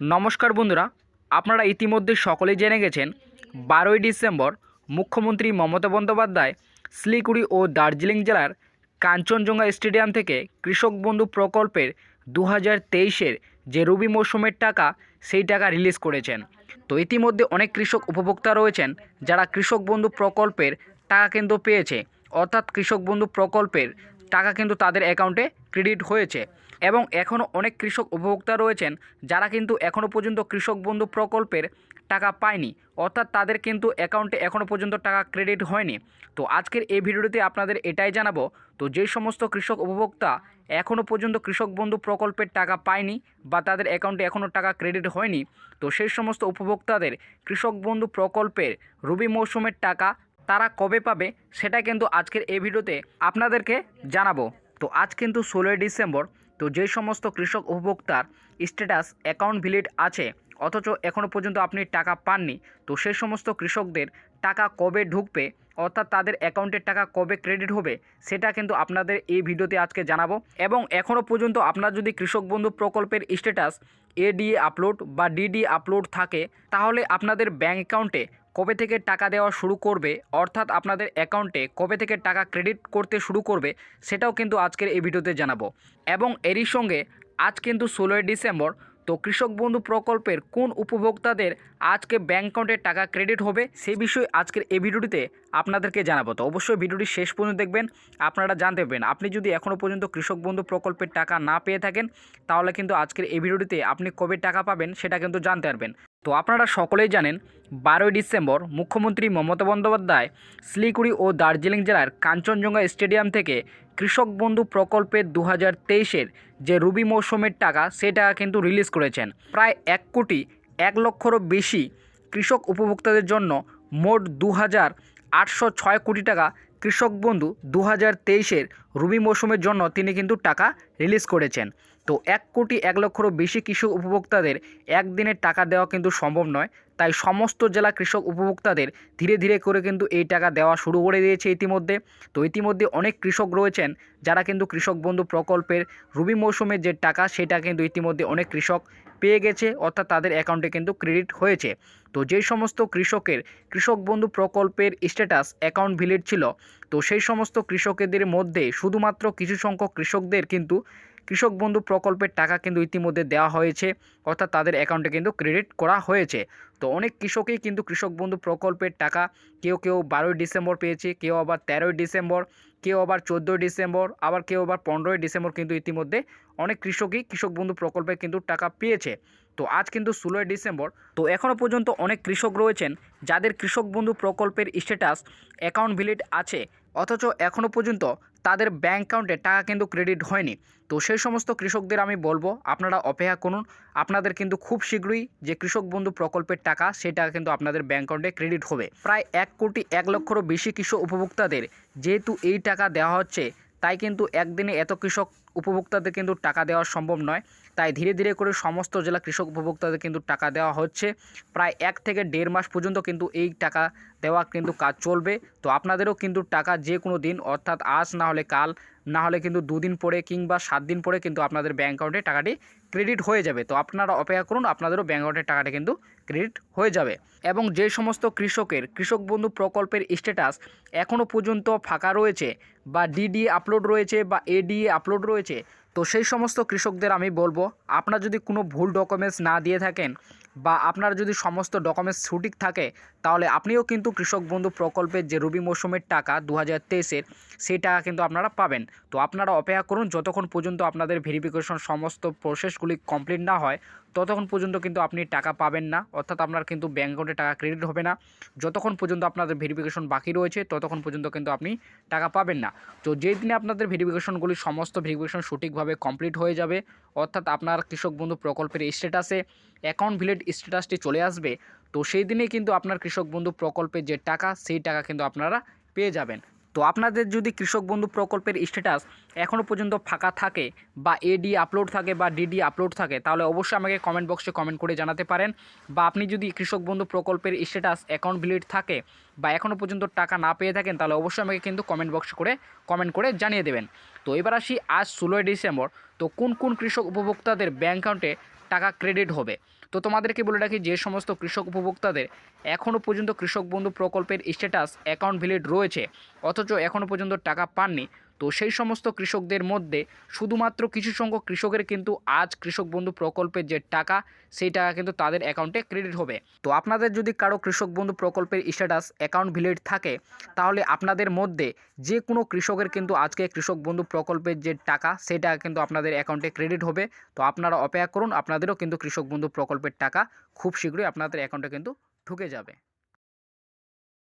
নমস্কার বন্ধুরা, আপনারা ইতিমধ্যে সকলেই জেনে গেছেন, বারোই ডিসেম্বর মুখ্যমন্ত্রী মমতা বন্দ্যোপাধ্যায় শিলিগুড়ি ও দার্জিলিং জেলার কাঞ্চনজঙ্ঘা স্টেডিয়াম থেকে কৃষক বন্ধু প্রকল্পের দু হাজার যে রবি মৌসুমের টাকা, সেই টাকা রিলিজ করেছেন। তো ইতিমধ্যে অনেক কৃষক উপভোক্তা রয়েছেন, যারা কৃষক বন্ধু প্রকল্পের টাকা কিন্তু পেয়েছে, অর্থাৎ কৃষক বন্ধু প্রকল্পের টাকা কিন্তু তাদের অ্যাকাউন্টে ক্রেডিট হয়েছে। এবং এখনও অনেক কৃষক উপভোক্তা রয়েছেন যারা কিন্তু এখনও পর্যন্ত কৃষক বন্ধু প্রকল্পের টাকা পায়নি। অর্থাৎ তাদের কিন্তু অ্যাকাউন্টে এখনও পর্যন্ত টাকা ক্রেডিট হয়নি। তো আজকের এই ভিডিওটিতে আপনাদের এটাই জানাব, তো যে সমস্ত কৃষক উপভোক্তা এখনও পর্যন্ত কৃষক বন্ধু প্রকল্পের টাকা পায়নি বা তাদের অ্যাকাউন্টে এখনও টাকা ক্রেডিট হয়নি, তো সেই সমস্ত উপভোক্তাদের কৃষক বন্ধু প্রকল্পের রবি মৌসুমের টাকা তারা কবে পাবে সেটা কিন্তু আজকের এই ভিডিওতে আপনাদেরকে জানাব। তো আজ কিন্তু ষোলোই ডিসেম্বর তো যে সমস্ত কৃষক উপভোক্তার স্ট্যাটাস অ্যাকাউন্ট ভ্যালিড আছে, অথচ এখনও পর্যন্ত আপনি টাকা পাননি, তো সেই সমস্ত কৃষকদের টাকা কবে ঢুকবে, অর্থাৎ তাদের অ্যাকাউন্টের টাকা কবে ক্রেডিট হবে, সেটা কিন্তু আপনাদের এই ভিডিওতে আজকে জানাব। এবং এখনও পর্যন্ত আপনার যদি কৃষক বন্ধু প্রকল্পের স্ট্যাটাস এডিএ আপলোড বা ডিডি আপলোড থাকে, তাহলে আপনাদের ব্যাঙ্ক অ্যাকাউন্টে কবে থেকে টাকা দেওয়া শুরু করবে, অর্থাৎ আপনাদের অ্যাকাউন্টে কবে থেকে টাকা ক্রেডিট করতে শুরু করবে, সেটাও কিন্তু আজকের এই ভিডিওতে জানাব। এবং এরই সঙ্গে আজ কিন্তু ষোলোই ডিসেম্বর, তো কৃষক বন্ধু প্রকল্পের কোন উপভোক্তাদের আজকে ব্যাঙ্ক অ্যাকাউন্টে টাকা ক্রেডিট হবে সেই বিষয়ে আজকের এই ভিডিওটিতে আপনাদেরকে জানাব। তো অবশ্যই ভিডিওটি শেষ পর্যন্ত দেখবেন, আপনারা জানতে পারবেন। আপনি যদি এখনও পর্যন্ত কৃষক বন্ধু প্রকল্পের টাকা না পেয়ে থাকেন, তাহলে কিন্তু আজকের এই ভিডিওটিতে আপনি কবে টাকা পাবেন, সেটা কিন্তু জানতে পারবেন। তো আপনারা সকলেই জানেন, বারোই ডিসেম্বর মুখ্যমন্ত্রী মমতা বন্দ্যোপাধ্যায় শিলিগুড়ি ও দার্জিলিং জেলার কাঞ্চনজঙ্ঘা স্টেডিয়াম থেকে কৃষক বন্ধু প্রকল্পের দু হাজার তেইশের যে রবি মৌসুমের টাকা, সে টাকা কিন্তু রিলিজ করেছেন। প্রায় এক কোটি এক লক্ষরও বেশি কৃষক উপভোক্তাদের জন্য মোট দু হাজার আটশো ছয় কোটি টাকা কৃষক বন্ধু দু হাজার তেইশের রবি মৌসুমের জন্য তিনি কিন্তু টাকা রিলিজ করেছেন। তো এক কোটি এক লক্ষরও বেশি কৃষক উপভোক্তাদের একদিনের টাকা দেওয়া কিন্তু সম্ভব নয়। তাই সমস্ত জেলা কৃষক উপভোক্তাদের ধীরে ধীরে করে কিন্তু এই টাকা দেওয়া শুরু করে দিয়েছে ইতিমধ্যে। তো ইতিমধ্যে অনেক কৃষক রয়েছেন যারা কিন্তু কৃষক বন্ধু প্রকল্পের রবি মৌসুমের যে টাকা সেটা কিন্তু ইতিমধ্যে অনেক কৃষক পেয়ে গেছে, অর্থাৎ তাদের অ্যাকাউন্টে কিন্তু ক্রেডিট হয়েছে। তো যেই সমস্ত কৃষকের কৃষক বন্ধু প্রকল্পের স্ট্যাটাস অ্যাকাউন্ট ভ্যালিড ছিল, তো সেই সমস্ত কৃষকদের মধ্যে শুধুমাত্র কিছু সংখ্যক কৃষকদের কিন্তু কৃষক বন্ধু প্রকল্পের টাকা কিন্তু ইতিমধ্যে দেওয়া হয়েছে, অর্থাৎ তাদের অ্যাকাউন্টে কিন্তু ক্রেডিট করা হয়েছে। তো অনেক কৃষকই কিন্তু কৃষক বন্ধু প্রকল্পের টাকা কেউ কেউ বারোই ডিসেম্বর পেয়েছে, কেউ আবার তেরোই ডিসেম্বর, কেউ আবার চোদ্দোই ডিসেম্বর, আবার কেউ আবার পনেরোই ডিসেম্বর কিন্তু ইতিমধ্যে অনেক কৃষকই কৃষক বন্ধু প্রকল্পে কিন্তু টাকা পেয়েছে। তো আজ কিন্তু ষোলোই ডিসেম্বর, তো এখনও পর্যন্ত অনেক কৃষক রয়েছেন যাদের কৃষক বন্ধু প্রকল্পের স্ট্যাটাস অ্যাকাউন্ট ভ্যালিড আছে। অথচ এখনও পর্যন্ত তাদের ব্যাঙ্ক অ্যাকাউন্টে টাকা কিন্তু ক্রেডিট হয়নি। তো সেই সমস্ত কৃষকদের আমি বলব, আপনারা অপেক্ষা করুন। আপনাদের কিন্তু খুব শীঘ্রই যে কৃষক বন্ধু প্রকল্পের টাকা, সেই টাকা কিন্তু আপনাদের ব্যাঙ্ক অ্যাকাউন্টে ক্রেডিট হবে। প্রায় এক কোটি এক লক্ষরও বেশি কৃষক উপভোক্তাদের যেহেতু এই টাকা দেওয়া হচ্ছে, তাই কিন্তু একদিনে এত কৃষক উপভোক্তাদের কিন্তু টাকা দেওয়া সম্ভব নয়। তাই ধীরে ধীরে করে সমস্ত জেলা কৃষক উপভোক্তাদের কিন্তু টাকা দেওয়া হচ্ছে। প্রায় এক থেকে দেড় মাস পর্যন্ত কিন্তু এই টাকা দেওয়া কিন্তু কাজ চলবে। তো আপনাদেরও কিন্তু টাকা যে কোনো দিন, অর্থাৎ আজ না হলে কাল, না হলে কিন্তু দুদিন পরে কিংবা সাত দিন পরে কিন্তু আপনাদের ব্যাঙ্ক অ্যাকাউন্টে টাকাটি ক্রেডিট হয়ে যাবে। তো আপনারা অপেক্ষা করুন, আপনাদেরও ব্যাঙ্ক অ্যাকাউন্টের টাকাটা কিন্তু ক্রেডিট হয়ে যাবে। এবং যে সমস্ত কৃষকের, কৃষক বন্ধু প্রকল্পের স্ট্যাটাস এখনও পর্যন্ত ফাঁকা রয়েছে বা ডিডি আপলোড রয়েছে বা এডিএ আপলোড রয়েছে তো সেই সমস্ত কৃষকদের আমি বলব আপনার যদি কোনো ভুল ডকুমেন্টস না দিয়ে থাকেন বা আপনার যদি সমস্ত ডকুমেন্টস সঠিক থাকে, তাহলে আপনিও কিন্তু কৃষক বন্ধু প্রকল্পের যে রবি মৌসুমের টাকা দু হাজার সেই টাকা কিন্তু আপনারা পাবেন। তো আপনারা অপেক্ষা করুন, যতক্ষণ পর্যন্ত আপনাদের ভেরিফিকেশন সমস্ত প্রসেসগুলি কমপ্লিট না হয়, ততক্ষণ পর্যন্ত কিন্তু আপনি টাকা পাবেন না। অর্থাৎ আপনার কিন্তু ব্যাঙ্ক অ্যাকাউন্টে টাকা ক্রেডিট হবে না। যতক্ষণ পর্যন্ত আপনাদের ভেরিফিকেশন বাকি রয়েছে, ততক্ষণ পর্যন্ত কিন্তু আপনি টাকা পাবেন না। তো যেই দিনে আপনাদের ভেরিফিকেশনগুলি সমস্ত ভেরিফিকেশন সঠিকভাবে কমপ্লিট হয়ে যাবে, অর্থাৎ আপনার কৃষক বন্ধু প্রকল্পের স্ট্যাটাসে অ্যাকাউন্ট ভ্যালিড স্ট্যাটাসটি চলে আসবে, তো সেই দিনেই কিন্তু আপনার কৃষক বন্ধু প্রকল্পের যে টাকা, সেই টাকা কিন্তু আপনারা পেয়ে যাবেন। তো আপনাদের যদি কৃষক বন্ধু প্রকল্পের স্ট্যাটাস এখনও পর্যন্ত ফাঁকা থাকে বা এডি আপলোড থাকে বা ডিডি আপলোড থাকে, তাহলে অবশ্যই আমাকে কমেন্ট বক্সে কমেন্ট করে জানাতে পারেন। বা আপনি যদি কৃষক বন্ধু প্রকল্পের স্ট্যাটাস অ্যাকাউন্ট ভ্যালিড থাকে বা এখনও পর্যন্ত টাকা না পেয়ে থাকেন, তাহলে অবশ্যই আমাকে কিন্তু কমেন্ট বক্স করে কমেন্ট করে জানিয়ে দেবেন। তো এবার আসি আজ ষোলোই ডিসেম্বর, তো কোন কোন কৃষক উপভোক্তাদের ব্যাঙ্ক অ্যাকাউন্টে টাকা ক্রেডিট হবে? তো তোমাদেরকে বলে রাখি, যে সমস্ত কৃষক উপভোক্তাদের এখনও পর্যন্ত কৃষক বন্ধু প্রকল্পের স্ট্যাটাস অ্যাকাউন্ট ভ্যালিড রয়েছে, অথচ এখনও পর্যন্ত টাকা পাননি। তো সেই সমস্ত কৃষকদের মধ্যে শুধুমাত্র কিছু সংখ্যক কৃষকের কিন্তু আজ কৃষক বন্ধু প্রকল্পের যে টাকা, সেই টাকা কিন্তু তাদের অ্যাকাউন্টে ক্রেডিট হবে। তো আপনাদের যদি কারও কৃষক বন্ধু প্রকল্পের স্ট্যাটাস অ্যাকাউন্ট ভ্যালিড থাকে, তাহলে আপনাদের মধ্যে যে কোনো কৃষকের কিন্তু আজকে কৃষক বন্ধু প্রকল্পের যে টাকা, সেই টাকা কিন্তু আপনাদের অ্যাকাউন্টে ক্রেডিট হবে। তো আপনারা অপেক্ষা করুন, আপনাদেরও কিন্তু কৃষক বন্ধু প্রকল্পের টাকা খুব শীঘ্রই আপনাদের অ্যাকাউন্টে কিন্তু ঢুকে যাবে।